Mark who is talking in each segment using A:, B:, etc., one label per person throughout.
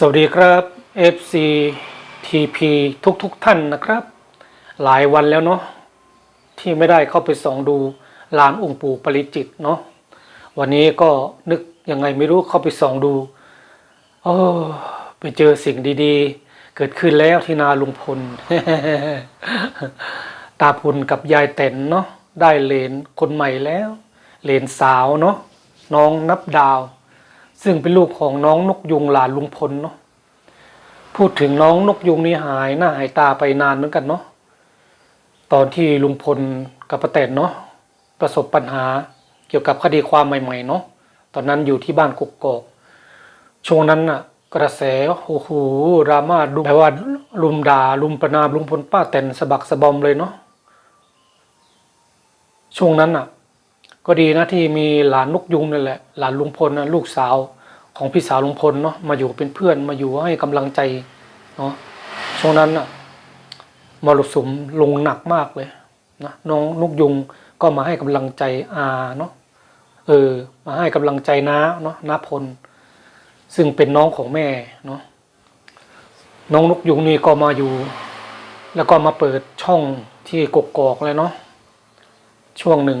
A: สวัสดีครับ FC TP ทุกทุกๆท่านนะครับ หลายวันแล้วเนาะที่ไม่ได้เข้าไปส่องดูลานองค์ปู่ปริจิตเนาะวันนี้ก็นึกยังไงไม่รู้เข้าไปส่องดูโอ้ไปเจอสิ่งดีๆ เกิดขึ้นแล้วที่นาลุงพล ตาพุนกับยายเต็นเนาะได้เหรนคนใหม่แล้วเหรนสาวเนาะน้องนับดาว ซึ่งเป็นลูกของน้องนกยุงหลานลุงพลเนาะพูดถึงน้องนกยุงนี่หายหน้าหายตาไปนานเหมือนกันเนาะตอนที่ลุงพลกับป้าแตนเนาะประสบปัญหาเกี่ยวกับคดีความใหม่ๆเนาะตอนนั้นอยู่ที่บ้านกกอกช่วงนั้นน่ะ กระแสโอ้โหดราม่าดูแปลว่าลุมด่าลุมประนามลุงพลป้าแตนสะบักสะบอมเลยเนาะช่วงนั้นน่ะ ก็ดีนะที่มีหลานนกยุงนั่นแหละหลานลุงพลนะลูกสาวของพี่สาวลุงพลเนาะมาอยู่เป็นเพื่อนมาอยู่ให้กำลังใจเนาะช่วงนั้นน่ะมรสุมลงหนักมากเลยนะน้องนกยุงก็มาให้กำลังใจอาเนาะเออ มาให้กำลังใจน้าเนาะน้าพล ซึ่งเป็นน้องของแม่เนาะน้องนกยุงนี่ก็มาอยู่ แล้วก็มาเปิดช่องที่กกอกเลยเนาะช่วงหนึ่ง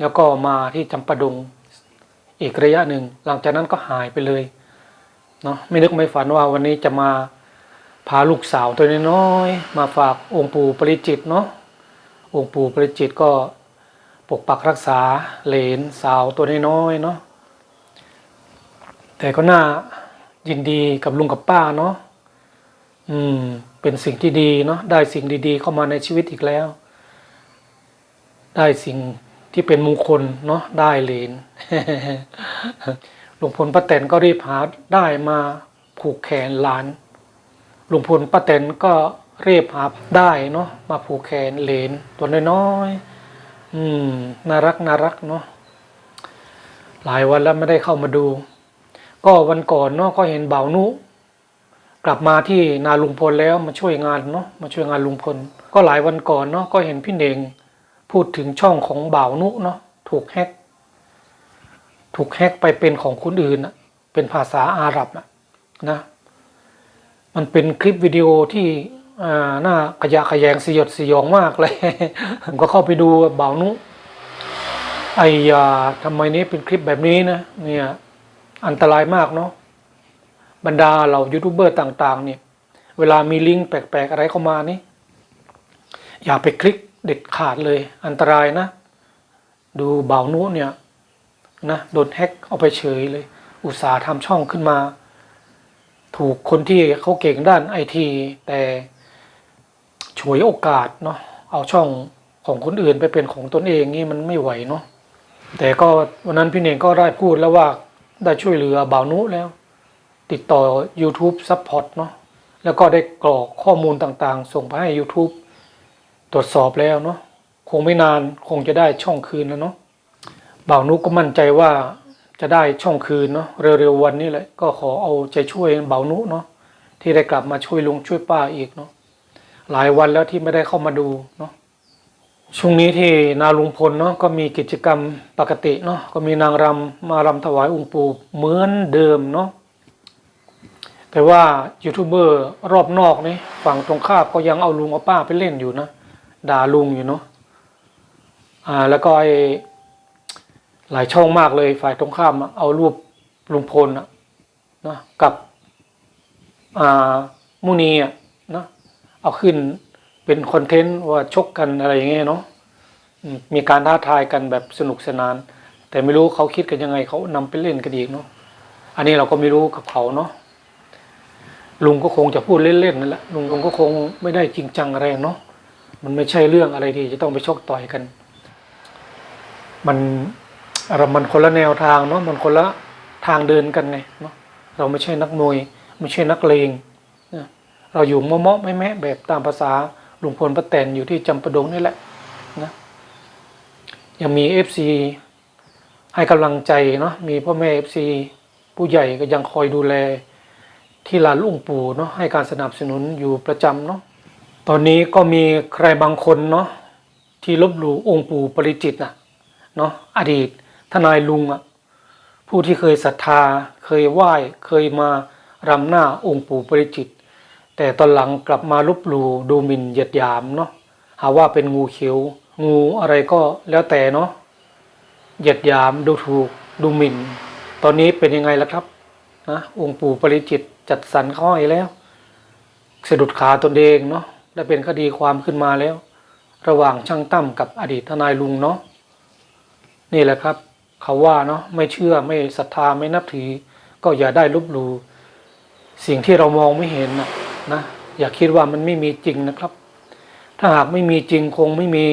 A: แล้วก็มาที่จำปาดงอีกระยะหนึ่ง หลังจากนั้นก็หายไปเลยเนาะไม่นึกไม่ฝันว่าวันนี้จะมาพาลูกสาวตัวน้อยมาฝากองค์ปู่ปริจิตเนาะองค์ปู่ปริจิตก็ปกปักรักษาเหลนสาวตัวน้อยเนาะแต่ก็น่ายินดีกับลุงกับป้าเนาะอืม เป็นสิ่งที่ดีเนาะได้สิ่งดีๆ เข้ามาในชีวิตอีกแล้ว ได้สิ่ง ที่เป็นมงคลเนาะได้เหรนหลวงพลป้าแตนก็รีบหาได้มาผูกแขนหลานหลวงพลป้าแตนก็รีบหาได้เนาะมาผูกแขนเหรนตัวน้อยๆอืมน่ารักน่ารักเนาะหลายวันแล้วไม่ได้เข้ามาดู ก็วันก่อนเนาะก็เห็นเบานุกลับมาที่นาลุงพลแล้วมาช่วยงานเนาะมาช่วยงานลุงพล ก็หลายวันก่อนเนาะก็เห็นพี่เน่ง พูดถึงช่องของบ่าวนุเนาะถูกแฮก ถูกแฮกไปเป็นของคนอื่นอะเป็นภาษาอาหรับอะนะ มันเป็นคลิปวิดีโอที่อ่าน่าขยะขยงสยดสยองมากเลยผมก็เข้าไปดูบ่าวนุไอ้ยาทำไมนี้เป็นคลิปแบบนี้นะเนี่ยอันตรายมากเนาะบรรดาเรายูทูบเบอร์ต่าง ๆ เนี่ย เวลามีลิงก์แปลก ๆ อะไรเข้ามานี่ อย่าไปคลิก เด็ดขาดเลยอันตรายนะ ดูเบานุเนี่ยนะโดนแฮ็กเอาไปเฉยเลย อุตสาห์ทำช่องขึ้นมา ถูกคนที่เขาเก่งด้านไอทีแต่ฉวยโอกาสเนาะเอาช่องของคนอื่นไปเป็นของตนเองนี่มันไม่ไหวเนาะแต่ก็วันนั้นพี่เน่งก็ได้พูดแล้วว่าได้ช่วยเหลือเบานุแล้ว ติดต่อ YouTube Support เนาะแล้วก็ได้กรอกข้อมูลต่างๆ ส่งไปให้ YouTube ตรวจสอบแล้วเนาะคงไม่นานคงจะได้ช่องคืนแล้วเนาะบ่าวนุก็มั่นใจว่าจะได้ช่องคืนเนาะเร็วๆวันนี้แหละก็ขอเอาใจช่วยบ่าวนุเนาะที่ได้กลับมาช่วยลุงช่วยป้าอีกเนาะหลายวันแล้วที่ไม่ได้เข้ามาดูเนาะช่วงนี้ที่นาลุงพลเนาะก็มีกิจกรรมปกติเนาะก็มีนางรำมารำถวายองค์ปู่เหมือนเดิมเนาะแต่ว่ายูทูบเบอร์รอบนอกนี่ฝั่งตรงข้ามก็ยังเอาลุงเอาป้าไปเล่นอยู่นะ ด่าลุงอยู่เนาะอ่า แล้วก็ไอหลายช่องมากเลยฝ่ายตรงข้ามเอารูปลุงพลอะนะกับอ่ามุนีอะนะเอาขึ้นเป็นคอนเทนต์ว่าชกกันอะไรอย่างเงี้ยเนาะมมีการท้าทายกันแบบสนุกสนาน แต่ไม่รู้เขาคิดกันยังไงเขานำไปเล่นกันอีกเนาะอันนี้เราก็ไม่รู้กับเขาเนาะลุงก็คงจะพูดเล่นๆนั่นแหละลุงลุงก็คงไม่ได้จริงจังอะไรเนาะ มันไม่ใช่เรื่องอะไรที่จะต้องไปชกต่อยกัน มันเรามันคนละแนวทางเนาะมันคนละทางเดินกันไงเนาะเราไม่ใช่นักมวย ไม่ใช่นักเลงเราอยู่เมาะไม่แม่แบบตามภาษาลุงพลป้าแตนอยู่ที่จำปาดงนี่แหละนะยังมีเอฟซีให้กำลังใจเนาะมีพ่อแม่เอฟซีผู้ใหญ่ก็ยังคอยดูแลที่ลานลุงปู่เนาะให้การสนับสนุนอยู่ประจำเนาะ ตอนนี้ก็มีใครบางคนเนาะที่ลบหลู่องค์ปู่ปริจิตนะเนาะอดีตทนายลุงอะผู้ที่เคยศรัทธา เคยไหว้เคยมารำหน้าองค์ปู่ปริจิต แต่ตอนหลังกลับมาลบหลู่ดูหมิ่นเหยียดยามเนาะหาว่าเป็นงูเขียว งูอะไรก็แล้วแต่เนาะเหยียดยามดูถูกดูหมิ่น ตอนนี้เป็นยังไงล่ะครับนะองค์ปู่ปริจิตจัดสรรข้าให้แล้ว สะดุดขาตนเองเนาะ และเป็นคดีความขึ้นมาแล้ว ระหว่างช่างตั้มกับอดีตทนายลุงเนาะนี่แหละครับ เขาว่าเนาะไม่เชื่อไม่ศรัทธาไม่นับถือ ก็อย่าได้ลบหลู่สิ่งที่เรามองไม่เห็นนะนะอย่าคิดว่ามันไม่มีจริงนะครับ ถ้าหากไม่มีจริงคงไม่มี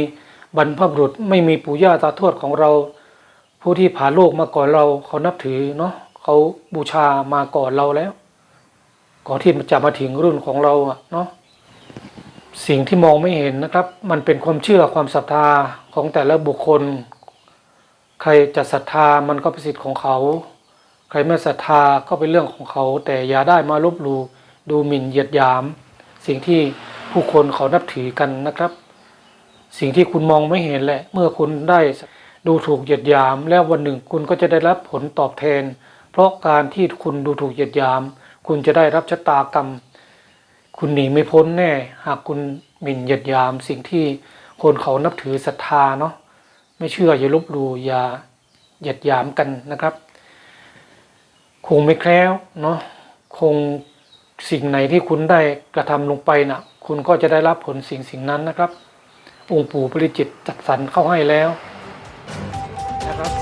A: บรรพบุรุษ ไม่มีปู่ย่าตาทวดของเรา ผู้ที่ผ่านโลกมาก่อนเราเขานับถือเนาะเขาบูชามาก่อนเราแล้ว ก่อนที่จะมาถึงรุ่นของเราอะเนาะ สิ่งที่มองไม่เห็นนะครับ มันเป็นความเชื่อความศรัทธาของแต่ละบุคคล ใครจะศรัทธามันก็เป็นสิทธิ์ของเขา ใครไม่ศรัทธาก็เป็นเรื่องของเขา แต่อย่าได้มาลบหลู่ดูหมิ่นเหยียดหยาม สิ่งที่ผู้คนเขานับถือกันนะครับ สิ่งที่คุณมองไม่เห็นแหละ เมื่อคุณได้ดูถูกเหยียดหยาม แล้ววันหนึ่งคุณก็จะได้รับผลตอบแทน เพราะการที่คุณดูถูกเหยียดหยาม คุณจะได้รับชะตากรรม คุณหนีไม่พ้นแน่ หากคุณหมิ่นหยียดยามสิ่งที่คนเขานับถือศรัทธาเนาะไม่เชื่ออย่าลบหลู่อย่าหยียดยามกันนะครับ คงไม่แคล้วเนาะคงสิ่งไหนที่คุณได้กระทำลงไปนะ่ะ คุณก็จะได้รับผลสิ่งสิ่งนั้นนะครับ องค์ปู่ปริจิตจัดสรรเข้าให้แล้วนะครับ